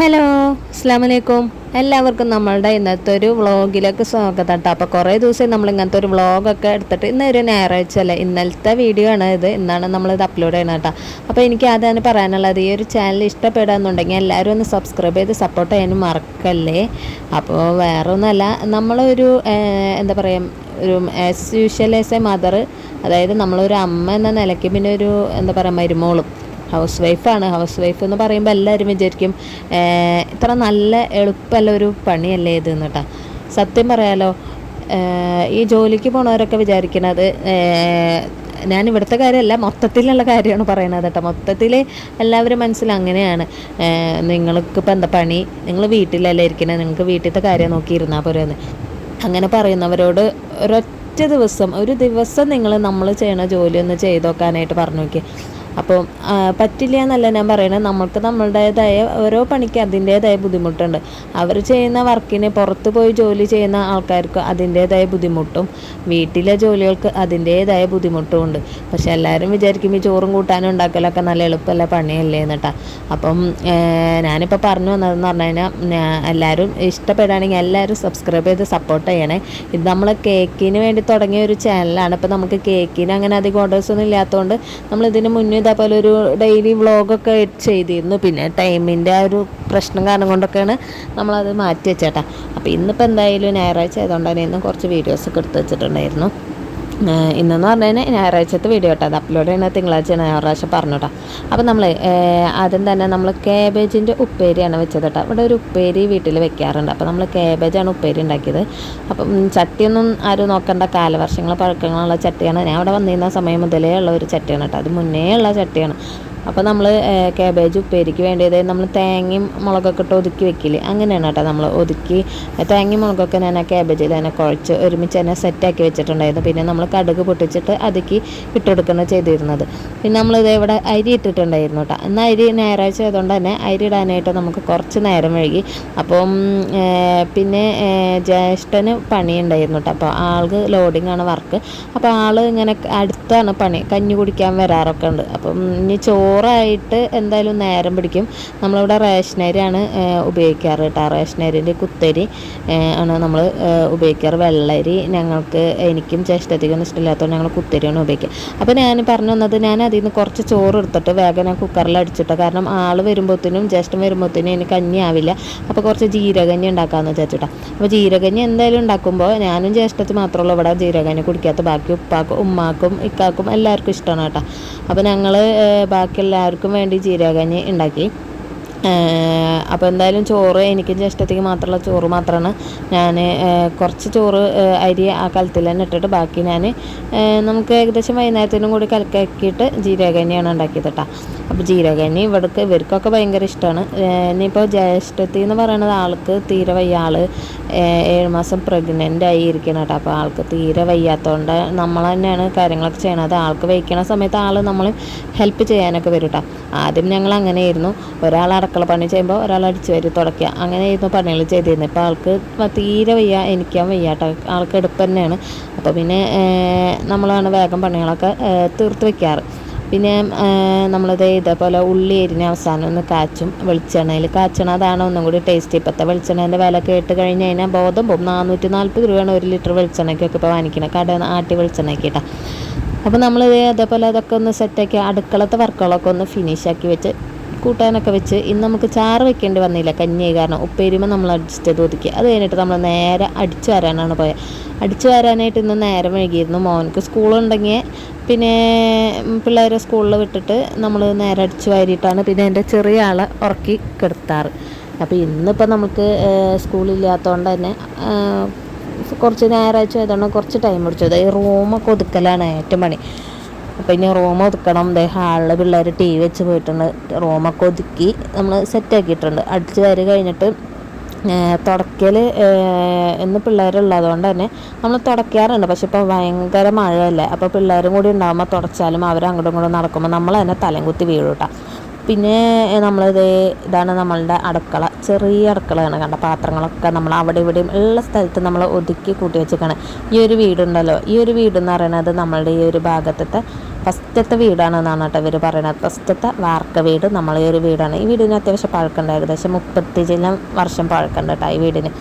Hello അസ്സാം വലൈക്കും എല്ലാവർക്കും നമ്മളുടെ ഇന്നത്തെ ഒരു വ്ളോഗിലേക്ക് സ്വാഗതം കേട്ടോ അപ്പോൾ കുറേ ദിവസം നമ്മൾ ഇങ്ങനത്തെ ഒരു വ്ളോഗൊക്കെ എടുത്തിട്ട് ഇന്ന് ഒരു ഞായറാഴ്ച അല്ലേ? ഇന്നലത്തെ വീഡിയോ ആണ് ഇത്. ഇന്നാണ് നമ്മളിത് അപ്ലോഡ് ചെയ്യണം കേട്ടോ അപ്പോൾ എനിക്ക് അതാണ് പറയാനുള്ളത് ഈ ഒരു ചാനൽ ഇഷ്ടപ്പെടാന്നുണ്ടെങ്കിൽ എല്ലാവരും ഒന്ന് സബ്സ്ക്രൈബ് ചെയ്ത് സപ്പോർട്ട് ചെയ്യാനും മറക്കല്ലേ? അപ്പോൾ വേറെ ഒന്നുമല്ല നമ്മളൊരു എന്താ പറയുക ഒരു as usual as a mother അതായത് നമ്മളൊരു അമ്മ എന്ന നിലയ്ക്ക് പിന്നെ ഒരു എന്താ പറയുക മരുമോളും. ഹൗസ് വൈഫാണ് ഹൗസ് വൈഫ് എന്ന് പറയുമ്പോൾ എല്ലാവരും വിചാരിക്കും ഇത്ര നല്ല എളുപ്പമല്ല ഒരു പണിയല്ലേ ഇത് എന്നിട്ടാ സത്യം പറയാലോ ഈ ജോലിക്ക് പോണവരൊക്കെ വിചാരിക്കണത് ഞാൻ ഇവിടുത്തെ കാര്യമല്ല മൊത്തത്തിലുള്ള കാര്യമാണ് പറയുന്നത് കേട്ടോ മൊത്തത്തിൽ എല്ലാവരും മനസ്സിൽ അങ്ങനെയാണ്. നിങ്ങൾക്കിപ്പോൾ എന്താ പണി? നിങ്ങൾ വീട്ടിലല്ലേ ഇരിക്കണത് നിങ്ങൾക്ക് വീട്ടിലത്തെ കാര്യം നോക്കിയിരുന്നാൽ പോരെന്ന്. അങ്ങനെ പറയുന്നവരോട് ഒരൊറ്റ ദിവസം ഒരു ദിവസം നിങ്ങൾ നമ്മൾ ചെയ്യണ ജോലി ഒന്ന് ചെയ്ത് നോക്കാനായിട്ട് പറഞ്ഞു നോക്കി അപ്പോൾ പറ്റില്ല എന്നല്ല ഞാൻ പറയുന്നത് നമ്മൾക്ക് നമ്മളുടേതായ ഓരോ പണിക്ക് അതിന്റേതായ ബുദ്ധിമുട്ടുണ്ട്. അവർ ചെയ്യുന്ന വർക്കിന് പുറത്ത് പോയി ജോലി ചെയ്യുന്ന ആൾക്കാർക്ക് അതിന്റേതായ ബുദ്ധിമുട്ടും വീട്ടിലെ ജോലികൾക്ക് അതിന്റേതായ ബുദ്ധിമുട്ടും ഉണ്ട്. പക്ഷെ എല്ലാവരും വിചാരിക്കും ഈ ചോറും കൂട്ടാനും ഉണ്ടാക്കലൊക്കെ നല്ല എളുപ്പമല്ല പണിയല്ലേ എന്നിട്ടാ. അപ്പം ഞാനിപ്പോൾ പറഞ്ഞു വന്നതെന്ന് പറഞ്ഞു കഴിഞ്ഞാൽ എല്ലാവരും ഇഷ്ടപ്പെടുകയാണെങ്കിൽ എല്ലാവരും സബ്സ്ക്രൈബ് ചെയ്ത് സപ്പോർട്ട് ചെയ്യണേ. ഇത് നമ്മൾ കേക്കിന് വേണ്ടി തുടങ്ങിയ ഒരു ചാനലാണ് ഇപ്പം നമുക്ക് കേക്കിന് അങ്ങനെ അധികം ഓർഡേഴ്സ് ഒന്നും ഇല്ലാത്തതുകൊണ്ട് നമ്മൾ ഇതിന് മുന്നേ ഇതേപോലെ ഒരു ഡെയിലി വ്ളോഗൊക്കെ ചെയ്തിരുന്നു. പിന്നെ ടൈമിന്റെ ആ ഒരു പ്രശ്നം കാരണം കൊണ്ടൊക്കെയാണ് നമ്മളത് മാറ്റി വെച്ചേട്ടാ. അപ്പോൾ ഇന്നിപ്പോൾ എന്തായാലും ഞായറാഴ്ച ആയതുകൊണ്ട് തന്നെ ഇന്ന് കുറച്ച് വീഡിയോസൊക്കെ എടുത്ത് വെച്ചിട്ടുണ്ടായിരുന്നു. ഇന്നെന്ന് പറഞ്ഞു കഴിഞ്ഞാൽ ഞായറാഴ്ചത്തെ വീഡിയോ കേട്ടോ അത് അപ്ലോഡ് ചെയ്യുന്നത് തിങ്കളാഴ്ച ഞായറാഴ്ച പറഞ്ഞു കേട്ടോ അപ്പോൾ നമ്മൾ ആദ്യം തന്നെ നമ്മൾ കാബേജിന്റെ ഉപ്പേരിയാണ് വെച്ചത് കേട്ടോ ഇവിടെ ഒരു ഉപ്പേരി വീട്ടിൽ വെക്കാറുണ്ട്. അപ്പോൾ നമ്മൾ കാബേജാണ് ഉപ്പേരി ഉണ്ടാക്കിയത്. അപ്പം ചട്ടിയൊന്നും ആരും നോക്കേണ്ട. കാലവർഷങ്ങൾ പഴക്കങ്ങളുള്ള ചട്ടിയാണ്. ഞാൻ അവിടെ വന്നിരുന്ന സമയം മുതലേ ഉള്ള ഒരു ചട്ടിയാണ് കേട്ടോ അത് മുന്നേ ഉള്ള ചട്ടിയാണ്. അപ്പോൾ നമ്മൾ ക്യാബേജ് ഉപ്പേരിക്ക് വേണ്ടിയത് നമ്മൾ തേങ്ങയും മുളകൊക്കെ ഇട്ട് ഒതുക്കി വെക്കില്ലേ? അങ്ങനെയാണ് കേട്ടോ നമ്മൾ ഒതുക്കി തേങ്ങയും മുളകൊക്കെ ഞാൻ ആ ക്യാബേജിൽ തന്നെ കുഴച്ച് ഒരുമിച്ച് തന്നെ സെറ്റാക്കി വെച്ചിട്ടുണ്ടായിരുന്നു. പിന്നെ നമ്മൾ കടുക് പൊട്ടിച്ചിട്ട് അതിക്ക് ഇട്ടുകൊടുക്കുന്ന ചെയ്തിരുന്നത്. പിന്നെ നമ്മളിത് ഇവിടെ അരി ഇട്ടിട്ടുണ്ടായിരുന്നു കേട്ടോ. എന്നാൽ അരി ഞായറാഴ്ച ആയതുകൊണ്ട് തന്നെ അരി ഇടാനായിട്ട് നമുക്ക് കുറച്ച് നേരം വൈകി. അപ്പം പിന്നെ ജ്യേഷ്ഠന് പണിയുണ്ടായിരുന്നു കേട്ടോ. അപ്പോൾ ആൾക്ക് ലോഡിംഗ് ആണ് വർക്ക് അപ്പോൾ ആൾ ഇങ്ങനെ അടുത്താണ് പണി കഞ്ഞി കുടിക്കാൻ വരാറൊക്കെ ഉണ്ട്. അപ്പം ഇനി ചോറായിട്ട് എന്തായാലും നേരം പിടിക്കും. നമ്മളിവിടെ റേഷനരിയാണ് ഉപയോഗിക്കാറ് കേട്ടോ. റേഷനരിന്റെ കുത്തരി ആണ് നമ്മൾ ഉപയോഗിക്കാറ്. വെള്ളരി ഞങ്ങൾക്ക് എനിക്കും ജ്യേഷ്ഠത്തിക്കൊന്നും ഇഷ്ടമില്ലാത്തതുകൊണ്ട് ഞങ്ങൾ കുത്തരിയാണ് ഉപയോഗിക്കുക. അപ്പോൾ ഞാൻ പറഞ്ഞു വന്നത് ഞാൻ അതിൽ നിന്ന് കുറച്ച് ചോറ് എടുത്തിട്ട് വേഗം ഞാൻ കുക്കറിൽ അടിച്ചിട്ട്. കാരണം ആൾ വരുമ്പോഴത്തേനും ജ്യേഷ്ഠൻ വരുമ്പോഴത്തേനും എനിക്ക് കഞ്ഞി ആവില്ല അപ്പോൾ കുറച്ച് ജീരകഞ്ഞി ഉണ്ടാക്കാമെന്ന് വെച്ചാൽ അപ്പോൾ ജീരകഞ്ഞി എന്തായാലും ഉണ്ടാക്കുമ്പോൾ ഞാനും ജ്യേഷ്ഠത്തിൽ മാത്രമല്ല ഇവിടെ ജീരകഞ്ഞി കുടിക്കാത്ത ബാക്കി ഉപ്പാക്കും ഉമ്മാക്കും ഇക്കാക്കും എല്ലാവർക്കും ഇഷ്ടമാണ് കേട്ടോ. അപ്പോൾ ഞങ്ങൾ ബാക്കി എല്ലാവർക്കും വേണ്ടി ജീരകഞ്ഞി ഉണ്ടാക്കി. അപ്പോൾ എന്തായാലും ചോറ് എനിക്ക് ജ്യേഷ്ഠത്തേക്ക് മാത്രമുള്ള ചോറ് മാത്രമാണ്. ഞാൻ കുറച്ച് ചോറ് അരി ആ കലത്തിൽ തന്നെ ഇട്ടിട്ട് ബാക്കി ഞാൻ നമുക്ക് ഏകദേശം വൈകുന്നേരത്തിനും കൂടി കലക്കാക്കിയിട്ട് ജീരകഞ്ഞിയാണ് ഉണ്ടാക്കിയത് കേട്ടോ. അപ്പോൾ ജീരകഞ്ഞി ഇവിടേക്ക് ഇവർക്കൊക്കെ ഭയങ്കര ഇഷ്ടമാണ്. ഇനിയിപ്പോൾ ജ്യേഷ്ഠത്തി എന്ന് പറയുന്നത് ആൾക്ക് തീരെ വയ്യ ആൾ ഏഴ് മാസം പ്രഗ്നന്റ് ആയി ഇരിക്കണം കേട്ടോ. അപ്പോൾ ആൾക്ക് തീരെ വയ്യാത്തതുകൊണ്ട് നമ്മൾ തന്നെയാണ് കാര്യങ്ങളൊക്കെ ചെയ്യണത്. ആൾക്ക് വയ്ക്കണ സമയത്ത് ആൾ നമ്മൾ ഹെൽപ്പ് ചെയ്യാനൊക്കെ വരും കേട്ടോ. ആദ്യം ഞങ്ങൾ അങ്ങനെയായിരുന്നു. ഒരാൾ അടുക്കള പണി ചെയ്യുമ്പോൾ ഒരാൾ അടിച്ചു വരി തുടയ്ക്കുക. അങ്ങനെയായിരുന്നു പണികൾ ചെയ്തിരുന്നത്. ഇപ്പോൾ ആൾക്ക് തീരെ വയ്യ എനിക്കാൻ വയ്യ കേട്ടോ ആൾക്ക് എടുപ്പ് തന്നെയാണ്. അപ്പോൾ പിന്നെ നമ്മളാണ് വേഗം പണികളൊക്കെ തീർത്ത് വയ്ക്കാറ് പിന്നെ നമ്മളിത് ഇതേപോലെ ഉള്ളി എരിഞ്ഞ അവസാനം ഒന്ന് കാച്ചും വെളിച്ചെണ്ണയിൽ കാച്ചണം. അതാണ് ഒന്നും കൂടി ടേസ്റ്റ്. ഇപ്പോഴത്തെ വെളിച്ചെണ്ണേന്റെ വില കേട്ട് കഴിഞ്ഞ് കഴിഞ്ഞാൽ ബോധം പോകും. നാനൂറ്റി നാൽപ്പത് രൂപയാണ് ഒരു ലിറ്റർ വെളിച്ചെണ്ണയ്ക്കൊക്കെ ഇപ്പോൾ വാങ്ങിക്കുന്നത് കട ആട്ടി വെളിച്ചെണ്ണയ്ക്ക് കേട്ടോ അപ്പോൾ നമ്മൾ അതേപോലെ അതൊക്കെ ഒന്ന് സെറ്റാക്കി അടുക്കളത്തെ വർക്കുകളൊക്കെ ഒന്ന് ഫിനിഷാക്കി വെച്ച് കൂട്ടാനൊക്കെ വെച്ച് ഇന്ന് നമുക്ക് ചാറ് വെക്കേണ്ടി വന്നില്ല. കഞ്ഞി കാരണം ഉപ്പേരിമ നമ്മൾ അഡ്ജസ്റ്റ് ചെയ്ത് ഒതുക്കി. അത് കഴിഞ്ഞിട്ട് നമ്മൾ നേരെ അടിച്ചു വരാനാണ് പോയത് അടിച്ചു വരാനായിട്ട് ഇന്ന് നേരം വൈകിയിരുന്നു മോനക്ക് സ്കൂളുണ്ടെങ്കിൽ പിന്നെ പിള്ളേരെ സ്കൂളിൽ വിട്ടിട്ട് നമ്മൾ നേരെ അടിച്ചു വാരിയിട്ടാണ് പിന്നെ എന്റെ ചെറിയ ആളെ ഉറക്കി കിടത്താറ്. അപ്പോൾ ഇന്നിപ്പോൾ നമുക്ക് സ്കൂളില്ലാത്തതുകൊണ്ട് തന്നെ കുറച്ച് ഞായറാഴ്ച ആയതുകൊണ്ട് കുറച്ച് ടൈം പിടിച്ചത് ഈ റൂമൊക്കെ ഒതുക്കലാണ് ഏറ്റവും പണി. അപ്പോൾ ഇനി റൂം ഒതുക്കണം. ദേ ഹാളിൽ പിള്ളേർ ടി വി വെച്ച് പോയിട്ടുണ്ട്. റൂമൊക്കെ ഒതുക്കി നമ്മൾ സെറ്റാക്കിയിട്ടുണ്ട് അടിച്ച് കയറി കഴിഞ്ഞിട്ട് തുടക്കൽ ഇന്ന് പിള്ളേരുള്ളതുകൊണ്ട് തന്നെ നമ്മൾ തുടയ്ക്കാറുണ്ട് പക്ഷെ ഇപ്പോൾ ഭയങ്കര മഴയല്ലേ. അപ്പോൾ പിള്ളേരും കൂടി ഉണ്ടാകുമ്പോൾ തുടച്ചാലും അവർ അങ്ങോട്ടും ഇങ്ങോട്ടും നടക്കുമ്പോൾ നമ്മൾ തന്നെ തലം കുത്തി വീഴൂട്ടാ. പിന്നെ നമ്മളിത് ഇതാണ് നമ്മളുടെ അടുക്കള. ചെറിയ അടുക്കളയാണ് കണ്ട. പാത്രങ്ങളൊക്കെ നമ്മൾ അവിടെ ഇവിടെയും ഉള്ള സ്ഥലത്ത് നമ്മൾ ഒതുക്കി കൂട്ടി വെച്ചേക്കാണ്. ഈ ഒരു വീടുണ്ടല്ലോ. ഈ ഒരു വീട് എന്ന് പറയുന്നത് നമ്മളുടെ ഈ ഒരു ഭാഗത്തത്തെ ഫസ്റ്റത്തെ വീടാണ് എന്നാണ് കേട്ടോ ഇവർ പറയുന്നത് ഫസ്റ്റത്തെ വാർക്ക വീട് നമ്മളെ ഒരു വീടാണ്. ഈ വീടിന് അത്യാവശ്യം പഴക്കമുണ്ട് ഏകദേശം മുപ്പത്തി ചില വർഷം പഴക്കമുണ്ട് കേട്ടോ ഈ വീടിന്.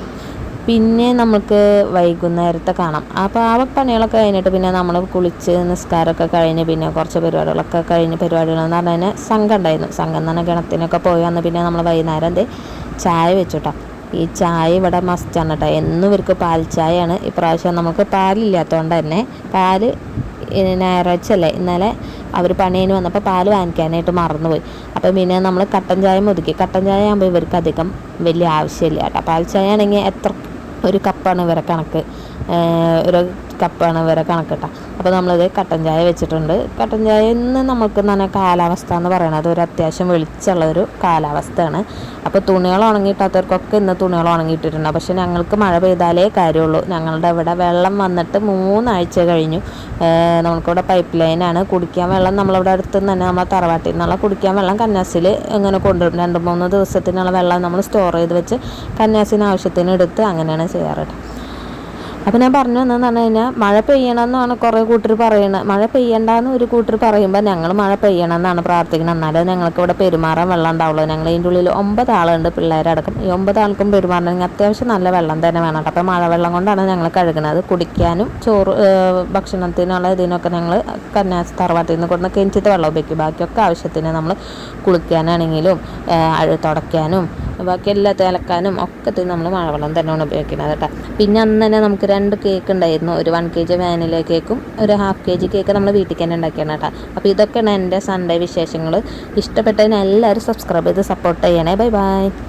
പിന്നെ നമുക്ക് വൈകുന്നേരത്തെ കാണാം. അപ്പോൾ ആ പണികളൊക്കെ കഴിഞ്ഞിട്ട് പിന്നെ നമ്മൾ കുളിച്ച് നിസ്കാരമൊക്കെ കഴിഞ്ഞ് പിന്നെ കുറച്ച് പരിപാടികളൊക്കെ കഴിഞ്ഞ് പരിപാടികളെന്ന് പറഞ്ഞു കഴിഞ്ഞാൽ സംഘം ഉണ്ടായിരുന്നു. സംഘം എന്ന് പറഞ്ഞാൽ ഗണത്തിനൊക്കെ പോയി വന്ന് പിന്നെ നമ്മൾ വൈകുന്നേരം എന്ത്? ചായ വെച്ചുട്ടോ ഈ ചായ ഇവിടെ മസ്റ്റാണ് കേട്ടോ. എന്നും ഇവർക്ക് പാൽ ചായയാണ് ഇപ്രാവശ്യം നമുക്ക് പാലില്ലാത്തതുകൊണ്ട് തന്നെ പാൽ ഞായറാഴ്ച അല്ലേ ഇന്നലെ അവർ പണിയേന് വന്നപ്പോൾ പാൽ വാങ്ങിക്കാനായിട്ട് മറന്നുപോയി. അപ്പോൾ പിന്നെ നമ്മൾ കട്ടൻ ചായ ഒതുക്കി. കട്ടൻ ചായ ആകുമ്പോൾ ഇവർക്ക് അധികം വലിയ ആവശ്യമില്ല കേട്ടോ. പാൽ ചായ ആണെങ്കിൽ എത്ര ഒരു കപ്പാണ് ഇവരെ കണക്ക്. ഒരു കപ്പാണ് വരെ കണക്കിട്ട. കേട്ടോ അപ്പോൾ നമ്മളത് കട്ടൻ ചായ വെച്ചിട്ടുണ്ട്. കട്ടൻ ചായ ഇന്ന് നമുക്ക് തന്നെ കാലാവസ്ഥ എന്ന് പറയുന്നത് ഒരു അത്യാവശ്യം വെളിച്ചുള്ള ഒരു കാലാവസ്ഥയാണ്. അപ്പോൾ തുണികൾ ഉണങ്ങിയിട്ടാത്തവർക്കൊക്കെ ഇന്ന് തുണികൾ ഉണങ്ങിയിട്ടിട്ടുണ്ട്. പക്ഷേ ഞങ്ങൾക്ക് മഴ പെയ്താലേ കാര്യമുള്ളൂ. ഞങ്ങളുടെ ഇവിടെ വെള്ളം വന്നിട്ട് മൂന്നാഴ്ച കഴിഞ്ഞു. നമുക്കിവിടെ പൈപ്പ് ലൈനാണ് കുടിക്കാൻ വെള്ളം നമ്മളിവിടെ അടുത്ത് തന്നെ നമ്മളെ തറവാട്ടിൽ നിന്നുള്ള കുടിക്കാൻ വെള്ളം കന്യാസിൽ ഇങ്ങനെ കൊണ്ടുവരും. രണ്ട് മൂന്ന് ദിവസത്തിനുള്ള വെള്ളം നമ്മൾ സ്റ്റോർ ചെയ്ത് വെച്ച് കന്യാസിന് ആവശ്യത്തിന് എടുത്ത് അങ്ങനെയാണ് ചെയ്യാറ് അപ്പോൾ ഞാൻ പറഞ്ഞു വന്നതെന്ന് പറഞ്ഞു കഴിഞ്ഞാൽ മഴ പെയ്യണമെന്നാണ് കുറേ കൂട്ടർ പറയുന്നത് മഴ പെയ്യണ്ടെന്ന് ഒരു കൂട്ടർ പറയുമ്പോൾ ഞങ്ങൾ മഴ പെയ്യണമെന്നാണ് പ്രാർത്ഥിക്കുന്നത് എന്നാലും ഞങ്ങൾക്ക് ഇവിടെ പെരുമാറാൻ വെള്ളം ഉണ്ടാവുള്ളൂ. ഞങ്ങൾ ഇതിന്റെ ഉള്ളിൽ ഒമ്പത് ആളുണ്ട് പിള്ളേരടക്കം. ഈ ഒമ്പത് ആൾക്കും പെരുമാറണമെങ്കിൽ അത്യാവശ്യം നല്ല വെള്ളം തന്നെ വേണം അപ്പോൾ മഴവെള്ളം കൊണ്ടാണ് ഞങ്ങൾ കഴുകുന്നത് കുടിക്കാനും ചോറ് ഭക്ഷണത്തിനുള്ള ഇതിനൊക്കെ ഞങ്ങൾ കന്യാസ് തറവാട്ടിൽ നിന്ന് കൊടുക്കുന്ന കെഞ്ചിത്തെ വെള്ളം ഉപയോഗിക്കും. ബാക്കിയൊക്കെ ആവശ്യത്തിന് നമ്മൾ കുളിക്കാനാണെങ്കിലും അഴു തുടയ്ക്കാനും ബാക്കി എല്ലാ തേലക്കാനും ഒക്കെ നമ്മൾ മഴവെള്ളം തന്നെയാണ് ഉപയോഗിക്കുന്നത് കേട്ടോ. പിന്നെ അന്ന് തന്നെ നമുക്ക് രണ്ട് കേക്ക് ഉണ്ടായിരുന്നു. ഒരു വൺ കെ ജി വാനില കേക്കും ഒരു ഹാഫ് കെ ജി കേക്ക് നമ്മൾ വീട്ടിൽ തന്നെ ഉണ്ടാക്കിയാണ് കേട്ടോ. അപ്പോൾ ഇതൊക്കെയാണ് എന്റെ സൺഡേ വിശേഷങ്ങൾ ഇഷ്ടപ്പെട്ടതിന് എല്ലാവരും സബ്സ്ക്രൈബ് ചെയ്ത് സപ്പോർട്ട് ചെയ്യണേ. Bye bye